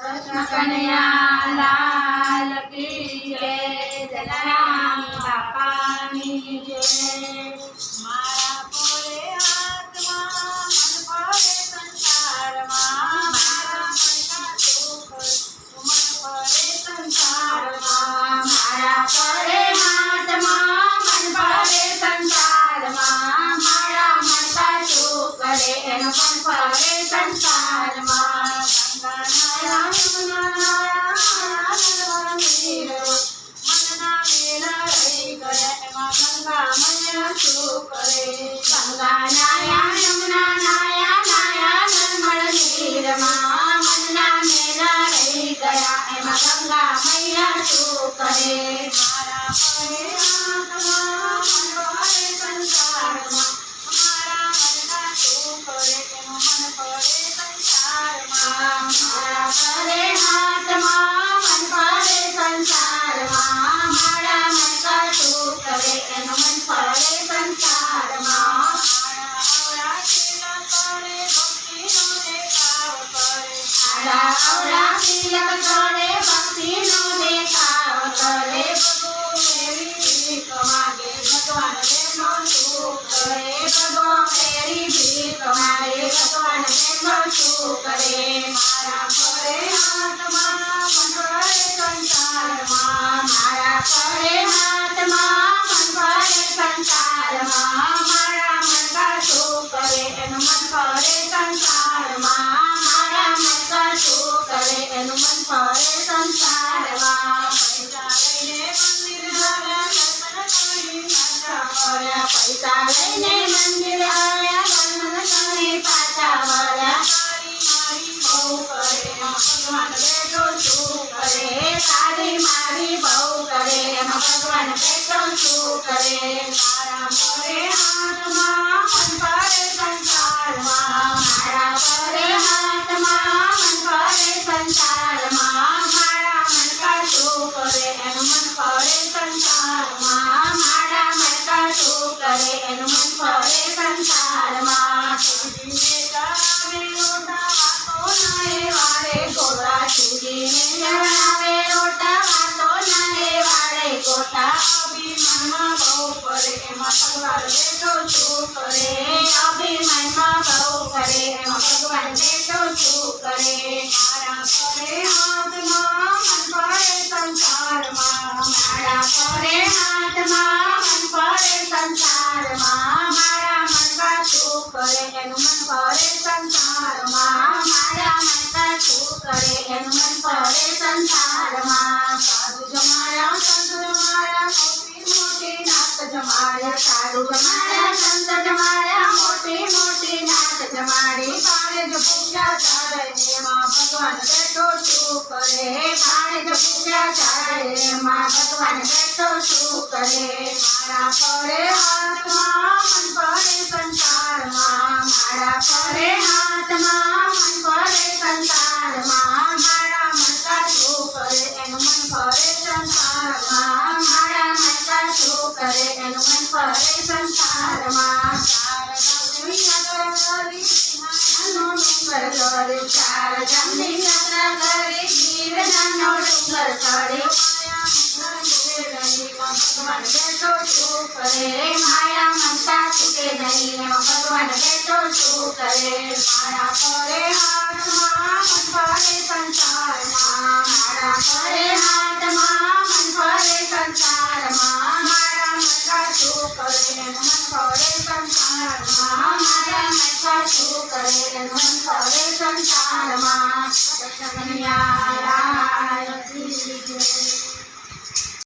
કૃષ્ણ કનૈયા લાલ કી જય જલારામ બાપાની જય મારા પોરે હાથમાં મન પડે સંસારમાં મારા મનના સુખ મન પડે સંસારમાં મારા પડે હાથમાં મન પડે સંસારમાં મારા મનતા શું કરે એનો પણ પડે સંસારમાં નીરમાં મનના ગયા એમાં ગંગા મૈયા શું કરે મારા પડે આત્મા સંસારમાં મારા મનના શું કરે મન પડે સંસારમાં મારા પડે હાથમાં મન પડે સંસારમાં ભગવાન ભગવાન શું કરે મારા પાછા વળ્યા પૈસા લઈને મંદિર ભગવાન બેઠો શું કરે તારી મારી બહુ કરે ભગવાન બેઠો શું કરે મારા મોરે હાથમાં એમાં ભગવાન શું કરે અભિમાનમાં બહુ કરે એમાં ભગવાન શું કરે મારા પડે હાથમાં મન પડે સંસારમાં મારા મન પડે સંસારમાં મારા મનકા શું કરે એનું મન પડે સંસારમાં મારા મનકા શું કરે એનું મન પડે સંસારમાં નાત સારું જમાયા સંત મોટી મોટી નાત જમાડી જ પૂજા ચાલે એમાં ભગવાન બેઠો શું કરે. પાણે જ પૂજા ચાલે એમાં ભગવાન બેઠો મારા પડે હાથમાં માયા મનતા કે નહીં ભગવાન બેઠો શું કરે મારા પડે હાથમાં પડે સંસારમાં મારા પડે હાથમાં શું કરે મન પડે સંસારમાં